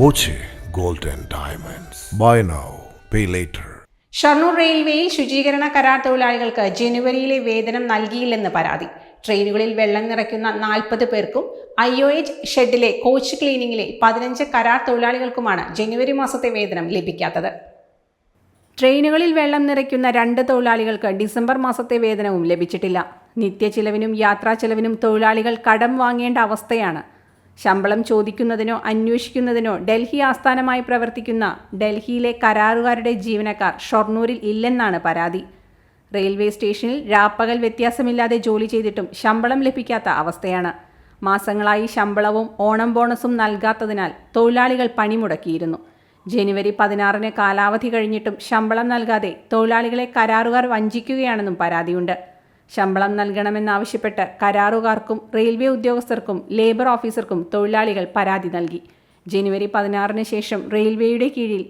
Boche golden diamonds buy now pay later Shornur റെയിൽവേയിൽ ശുചീകരണ കരാർ തൊഴിലാളികൾക്ക് ജനുവരിയിലെ വേതനം നൽകിയില്ലെന്ന് പരാതി. ട്രെയിനുകളിൽ വെള്ളം നിറയ്ക്കുന്ന നാൽപ്പത് പേർക്കും ഐ ഒ എച്ച് ഷെഡിലെ കോച്ച് ക്ലീനിങ്ങിലെ പതിനഞ്ച് കരാർ തൊഴിലാളികൾക്കുമാണ് ജനുവരി മാസത്തെ വേതനം ലഭിക്കാത്തത്. ട്രെയിനുകളിൽ വെള്ളം നിറയ്ക്കുന്ന രണ്ട് തൊഴിലാളികൾക്ക് ഡിസംബർ മാസത്തെ വേതനവും ലഭിച്ചിട്ടില്ല. നിത്യചിലവിനും യാത്രാ ചെലവിനും തൊഴിലാളികൾ കടം വാങ്ങേണ്ട അവസ്ഥയാണ് ശമ്പളം ചോദിക്കുന്നതിനോ അന്വേഷിക്കുന്നതിനോ ഡൽഹി ആസ്ഥാനമായി പ്രവർത്തിക്കുന്ന ഡൽഹിയിലെ കരാറുകാരുടെ ജീവനക്കാർ ഷൊർണൂരിൽ ഇല്ലെന്നാണ് പരാതി. റെയിൽവേ സ്റ്റേഷനിൽ രാപ്പകൽ വ്യത്യാസമില്ലാതെ ജോലി ചെയ്തിട്ടും ശമ്പളം ലഭിക്കാത്ത അവസ്ഥയാണ്. മാസങ്ങളായി ശമ്പളവും ഓണം ബോണസും നൽകാത്തതിനാൽ തൊഴിലാളികൾ പണിമുടക്കിയിരുന്നു. ജനുവരി പതിനാറിന് കാലാവധി കഴിഞ്ഞിട്ടും ശമ്പളം നൽകാതെ തൊഴിലാളികളെ കരാറുകാർ വഞ്ചിക്കുകയാണെന്നും പരാതിയുണ്ട്. ശമ്പളം നൽകണമെന്നാവശ്യപ്പെട്ട് കരാറുകാർക്കും റെയിൽവേ ഉദ്യോഗസ്ഥർക്കും ലേബർ ഓഫീസർക്കും തൊഴിലാളികൾ പരാതി നൽകി. ജനുവരി പതിനാറിന് ശേഷം റെയിൽവേയുടെ കീഴിൽ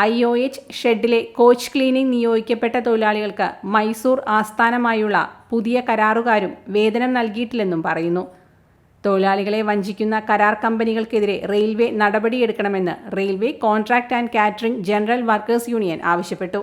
ഐ ഒ എച്ച് ഷെഡിലെ കോച്ച് ക്ലീനിംഗ് നിയോഗിക്കപ്പെട്ട തൊഴിലാളികൾക്ക് മൈസൂർ ആസ്ഥാനമായുള്ള പുതിയ കരാറുകാരും വേതനം നൽകിയിട്ടില്ലെന്നും പറയുന്നു. തൊഴിലാളികളെ വഞ്ചിക്കുന്ന കരാർ കമ്പനികൾക്കെതിരെ റെയിൽവേ നടപടിയെടുക്കണമെന്ന് railway contract and catering general workers union ആവശ്യപ്പെട്ടു.